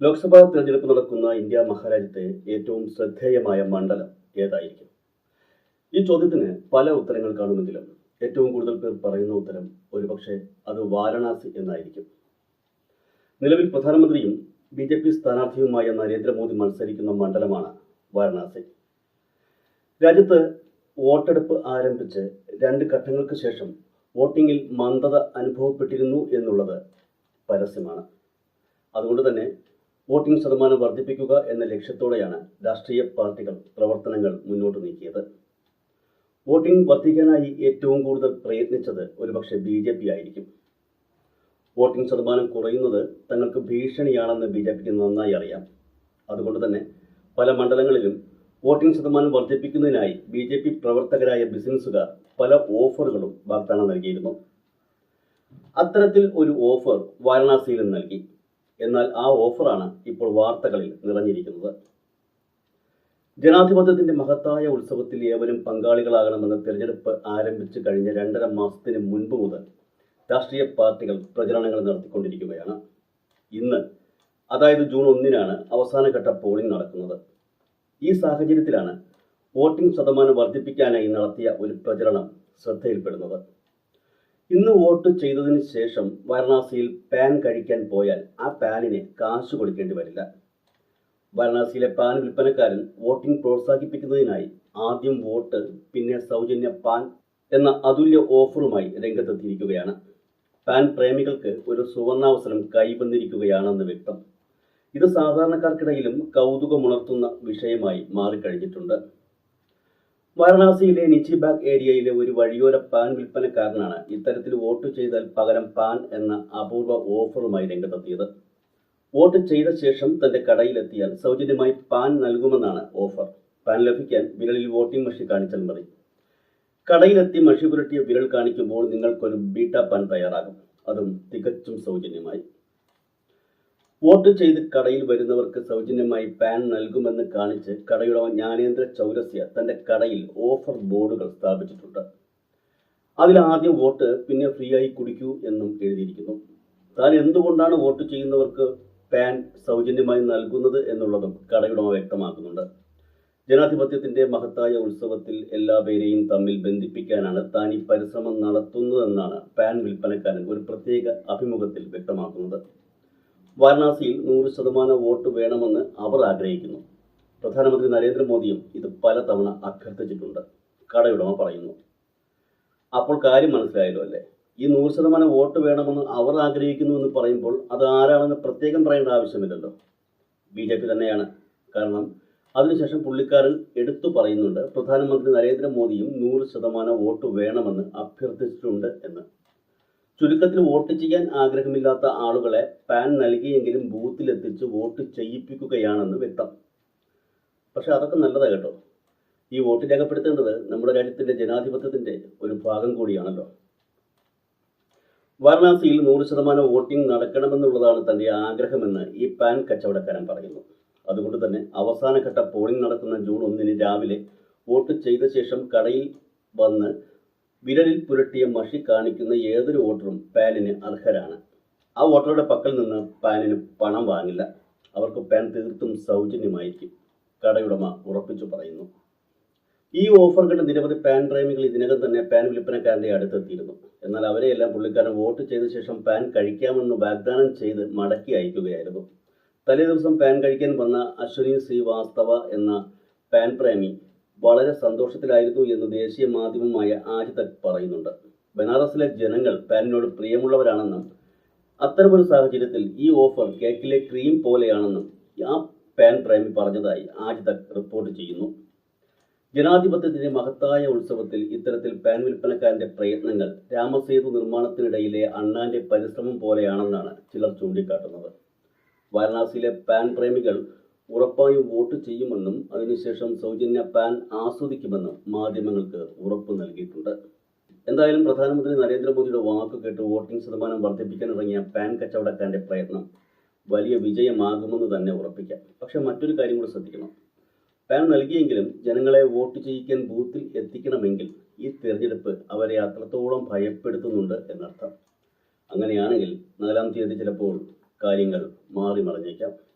ലോക്സഭാ തിരഞ്ഞെടുപ്പ് നടക്കുന്ന ഇന്ത്യ മഹാരാജ്യത്തെ ഏറ്റവും ശ്രദ്ധേയമായ മണ്ഡലം ഏതായിരിക്കും? ഈ ചോദ്യത്തിന് പല ഉത്തരങ്ങൾ കാണുമെങ്കിലും ഏറ്റവും കൂടുതൽ പേർ പറയുന്ന ഉത്തരം ഒരുപക്ഷെ അത് വാരണാസി എന്നായിരിക്കും. നിലവിൽ പ്രധാനമന്ത്രിയും ബി ജെ പി സ്ഥാനാർത്ഥിയുമായ നരേന്ദ്രമോദി മത്സരിക്കുന്ന മണ്ഡലമാണ് വാരണാസി. രാജ്യത്ത് വോട്ടെടുപ്പ് ആരംഭിച്ച് രണ്ട് ഘട്ടങ്ങൾക്ക് ശേഷം വോട്ടിംഗിൽ മന്ദത അനുഭവപ്പെട്ടിരുന്നു എന്നുള്ളത് പരസ്യമാണ്. അതുകൊണ്ട് തന്നെ വോട്ടിംഗ് ശതമാനം വർദ്ധിപ്പിക്കുക എന്ന ലക്ഷ്യത്തോടെയാണ് രാഷ്ട്രീയ പാർട്ടികൾ പ്രവർത്തനങ്ങൾ മുന്നോട്ട് നീക്കിയത്. വോട്ടിംഗ് വർദ്ധിക്കാനായി ഏറ്റവും കൂടുതൽ പ്രയത്നിച്ചത് ഒരുപക്ഷെ ബി ജെ പി ആയിരിക്കും. വോട്ടിംഗ് ശതമാനം കുറയുന്നത് തങ്ങൾക്ക് ഭീഷണിയാണെന്ന് ബി ജെ പിക്ക് നന്നായി അറിയാം. അതുകൊണ്ട് തന്നെ പല മണ്ഡലങ്ങളിലും വോട്ടിംഗ് ശതമാനം വർദ്ധിപ്പിക്കുന്നതിനായി ബി ജെ പി പ്രവർത്തകരായ ബിസിനസ്സുകാർ പല ഓഫറുകളും വാഗ്ദാനം നൽകിയിരുന്നു. അത്തരത്തിൽ ഒരു ഓഫർ വാരണാസിയിലും നൽകി. എന്നാൽ ആ ഓഫറാണ് ഇപ്പോൾ വാർത്തകളിൽ നിറഞ്ഞിരിക്കുന്നത്. ജനാധിപത്യത്തിന്റെ മഹത്തായ ഉത്സവത്തിൽ ഏവരും പങ്കാളികളാകണമെന്ന് തിരഞ്ഞെടുപ്പ് ആരംഭിച്ചു കഴിഞ്ഞ രണ്ടര മാസത്തിന് മുൻപ് മുതൽ രാഷ്ട്രീയ പാർട്ടികൾ പ്രചരണങ്ങൾ നടത്തിക്കൊണ്ടിരിക്കുകയാണ്. ഇന്ന് അതായത് ജൂൺ ഒന്നിനാണ് അവസാനഘട്ട പോളിംഗ് നടക്കുന്നത്. ഈ സാഹചര്യത്തിലാണ് വോട്ടിംഗ് ശതമാനം വർദ്ധിപ്പിക്കാനായി നടത്തിയ ഒരു പ്രചരണം ശ്രദ്ധയിൽപ്പെടുന്നത്. ഇന്ന് വോട്ട് ചെയ്തതിന് ശേഷം വാരണാസിയിൽ പാൻ കഴിക്കാൻ പോയാൽ ആ പാനിന് കാശ് കൊടുക്കേണ്ടി വരില്ല. വാരണാസിയിലെ പാൻ വിൽപ്പനക്കാരൻ വോട്ടിംഗ് പ്രോത്സാഹിപ്പിക്കുന്നതിനായി ആദ്യം വോട്ട് പിന്നെ സൗജന്യ പാൻ എന്ന അതുല്യ ഓഫറുമായി രംഗത്തെത്തിയിരിക്കുകയാണ്. പാൻ പ്രേമികൾക്ക് ഒരു സുവർണാവസരം കൈവന്നിരിക്കുകയാണെന്ന് വ്യക്തം. ഇത് സാധാരണക്കാർക്കിടയിലും കൗതുകമുണർത്തുന്ന വിഷയമായി മാറിക്കഴിഞ്ഞിട്ടുണ്ട്. വാരണാസിയിലെ നിച്ചിബാഗ് ഏരിയയിലെ ഒരു വഴിയോര പാൻ വിൽപ്പനക്കാരനാണ് ഇത്തരത്തിൽ വോട്ട് ചെയ്താൽ പകരം പാൻ എന്ന അപൂർവ ഓഫറുമായി രംഗത്തെത്തിയത്. വോട്ട് ചെയ്ത ശേഷം തന്റെ കടയിലെത്തിയാൽ സൗജന്യമായി പാൻ നൽകുമെന്നാണ് ഓഫർ. പാൻ ലഭിക്കാൻ വിരലിൽ വോട്ടിംഗ് മഷി കാണിച്ചാൽ മതി. കടയിലെത്തി മഷി പുരട്ടിയ വിരൽ കാണിക്കുമ്പോൾ നിങ്ങൾക്കൊരു ബീട്ട പാൻ തയ്യാറാകും. അതും തികച്ചും സൗജന്യമായി. വോട്ട് ചെയ്ത് കടയിൽ വരുന്നവർക്ക് സൗജന്യമായി പാൻ നൽകുമെന്ന് കാണിച്ച് കടയുടമ ജ്ഞാനേന്ദ്ര ചൗരസ്യ തന്റെ കടയിൽ ഓഫർ ബോർഡുകൾ സ്ഥാപിച്ചിട്ടുണ്ട്. അതിൽ ആദ്യം വോട്ട് പിന്നെ ഫ്രീ ആയി കുടിക്കൂ എന്നും എഴുതിയിരിക്കുന്നു. താൻ എന്തുകൊണ്ടാണ് വോട്ട് ചെയ്യുന്നവർക്ക് പാൻ സൗജന്യമായി നൽകുന്നത് എന്നുള്ളതും കടയുടമ വ്യക്തമാക്കുന്നുണ്ട്. ജനാധിപത്യത്തിന്റെ മഹത്തായ ഉത്സവത്തിൽ എല്ലാ പേരെയും തമ്മിൽ ബന്ധിപ്പിക്കാനാണ് താൻ ഈ പരിശ്രമം നടത്തുന്നതെന്നാണ് പാൻ വിൽപ്പനക്കാരൻ ഒരു പ്രത്യേക അഭിമുഖത്തിൽ വ്യക്തമാക്കുന്നത്. വാരണാസിയിൽ നൂറ് ശതമാനം വോട്ട് വേണമെന്ന് അവർ ആഗ്രഹിക്കുന്നു. പ്രധാനമന്ത്രി നരേന്ദ്രമോദിയും ഇത് പലതവണ അഭ്യർത്ഥിച്ചിട്ടുണ്ട്. കടയുടമ പറയുന്നു. അപ്പോൾ കാര്യം മനസ്സിലായല്ലോ അല്ലേ? ഈ നൂറ് ശതമാനം വോട്ട് വേണമെന്ന് അവർ ആഗ്രഹിക്കുന്നു എന്ന് പറയുമ്പോൾ അത് ആരാണെന്ന് പ്രത്യേകം പറയേണ്ട ആവശ്യമില്ലല്ലോ. ബി ജെ പി തന്നെയാണ്. കാരണം അതിനുശേഷം പുള്ളിക്കാരൻ എടുത്തു പറയുന്നുണ്ട് പ്രധാനമന്ത്രി നരേന്ദ്രമോദിയും നൂറ് ശതമാനം വോട്ട് വേണമെന്ന് അഭ്യർത്ഥിച്ചിട്ടുണ്ട് എന്ന്. ചുരുക്കത്തിൽ വോട്ട് ചെയ്യാൻ ആഗ്രഹമില്ലാത്ത ആളുകളെ പാൻ നൽകിയെങ്കിലും ബൂത്തിലെത്തിച്ച് വോട്ട് ചെയ്യിപ്പിക്കുകയാണെന്ന് വ്യക്തം. പക്ഷെ അതൊക്കെ നല്ലതാണ് കേട്ടോ. ഈ വോട്ട് രേഖപ്പെടുത്തേണ്ടത് നമ്മുടെ രാജ്യത്തിന്റെ ജനാധിപത്യത്തിന്റെ ഒരു ഭാഗം കൂടിയാണല്ലോ. വാരണാസിയിൽ നൂറ് ശതമാനം വോട്ടിംഗ് നടക്കണമെന്നുള്ളതാണ് തന്റെ ആഗ്രഹമെന്ന് ഈ പാൻ കച്ചവടക്കാരൻ പറയുന്നു. അതുകൊണ്ട് തന്നെ അവസാനഘട്ട പോളിംഗ് നടക്കുന്ന ജൂൺ ഒന്നിന് രാവിലെ വോട്ട് ചെയ്ത ശേഷം കടയിൽ വന്ന് വിരലിൽ പുരട്ടിയ മഷി കാണിക്കുന്ന ഏതൊരു വോട്ടറും പാനിന് അർഹരാണ്. ആ വോട്ടറുടെ പക്കൽ നിന്ന് പാനിന് പണം വാങ്ങില്ല. അവർക്ക് പാൻ തീർത്തും സൗജന്യമായിരിക്കും കടയുടമ ഉറപ്പിച്ചു പറയുന്നു. ഈ ഓഫർ കണ്ട് നിരവധി പാൻ പ്രേമികൾ ഇതിനകം തന്നെ പാൻ വിൽപ്പനക്കാരന്റെ അടുത്തെത്തിയിരുന്നു. എന്നാൽ അവരെയെല്ലാം പുള്ളിക്കാരൻ വോട്ട് ചെയ്ത ശേഷം പാൻ കഴിക്കാമെന്ന് വാഗ്ദാനം ചെയ്ത് മടക്കി അയക്കുകയായിരുന്നു. തലേ ദിവസം പാൻ കഴിക്കാൻ വന്ന അശ്വനി ശ്രീവാസ്തവ എന്ന പാൻ പ്രേമി വളരെ സന്തോഷത്തിലായിരുന്നു എന്ന് ദേശീയ മാധ്യമമായ ആജ് തക് പറയുന്നുണ്ട്. ബനാറസിലെ ജനങ്ങൾ പാനിനോട് പ്രിയമുള്ളവരാണെന്നും അത്തരമൊരു സാഹചര്യത്തിൽ ഈ ഓഫർ കേക്കിലെ ക്രീം പോലെയാണെന്നും ആ പാൻ പ്രേമി പറഞ്ഞതായി ആജ് തക് റിപ്പോർട്ട് ചെയ്യുന്നു. ജനാധിപത്യത്തിന്റെ മഹത്തായ ഉത്സവത്തിൽ ഇത്തരത്തിൽ പാൻ വിൽപ്പനക്കാരന്റെ പ്രയത്നങ്ങൾ രാമസേതു നിർമ്മാണത്തിനിടയിലെ അണ്ണാന്റെ പരിശ്രമം പോലെയാണെന്നാണ് ചിലർ ചൂണ്ടിക്കാട്ടുന്നത്. വാരണാസിയിലെ പാൻ പ്രേമികൾ ഉറപ്പായും വോട്ട് ചെയ്യുമെന്നും അതിനുശേഷം സൗജന്യ പാൻ ആസ്വദിക്കുമെന്നും മാധ്യമങ്ങൾക്ക് ഉറപ്പ് നൽകിയിട്ടുണ്ട്. എന്തായാലും പ്രധാനമന്ത്രി നരേന്ദ്രമോദിയുടെ വാക്ക് കേട്ട് വോട്ടിംഗ് ശതമാനം വർദ്ധിപ്പിക്കാൻ വർദ്ധിപ്പിക്കാനിറങ്ങിയ പാൻ കച്ചവടക്കാരന്റെ പ്രയത്നം വലിയ വിജയമാകുമെന്ന് തന്നെ ഉറപ്പിക്കാം. പക്ഷെ മറ്റൊരു കാര്യം കൂടി ശ്രദ്ധിക്കണം. പാൻ നൽകിയെങ്കിലും ജനങ്ങളെ വോട്ട് ചെയ്യിക്കാൻ ബൂത്തിൽ എത്തിക്കണമെങ്കിൽ ഈ തെരഞ്ഞെടുപ്പ് അവരെ അത്രത്തോളം ഭയപ്പെടുത്തുന്നുണ്ട് എന്നർത്ഥം. അങ്ങനെയാണെങ്കിൽ നാലാം തീയതി ചിലപ്പോൾ കാര്യങ്ങൾ മാറി മറിഞ്ഞേക്കാം